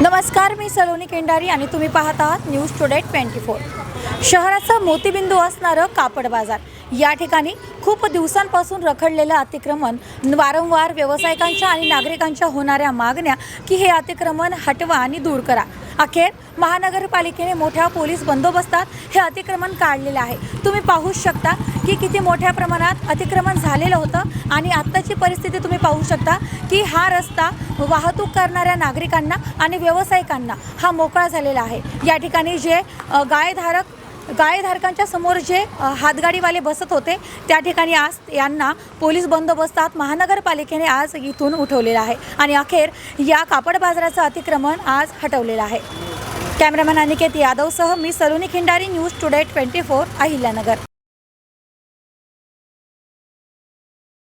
नमस्कार मी सलोनी केंडारी आणि तुम्ही पाहत आहात न्यूज टुडे ट्वेंटी फोर. शहराचा मोतीबिंदू असणारं कापड बाजार. या ठिकाणी खूप दिवसांपासून रखडलेलं अतिक्रमण वारंवार व्यावसायिकांच्या आणि नागरिकांच्या होणाऱ्या मागण्या की हे अतिक्रमण हटवा आणि दूर करा. अखेर महानगरपालिकेने मोठ्या पोलीस बंदोबस्तात हे अतिक्रमण काढलेलं आहे. तुम्ही पाहू शकता की किती मोठ्या प्रमाणात अतिक्रमण झालेलं होतं आणि आत्ताची परिस्थिती तुम्ही पाहू शकता की हा रस्ता वाहतूक करणाऱ्या नागरिकांना आणि व्यावसायिकांना हा मोकळा झालेला आहे. या ठिकाणी जे गायधारक गायधारकांच्या समोर जे हातगाडीवाले बसत होते त्या ठिकाणी आज यांना पोलीस बंदोबस्तात महानगरपालिकेने आज इथून उठवलेलं आहे आणि अखेर या कापड बाजाराचं अतिक्रमण आज हटवलेलं आहे. कॅमेरामॅन अनिकेत यादवसह मी Saloni Khindari news today twenty four Ahilyanagar.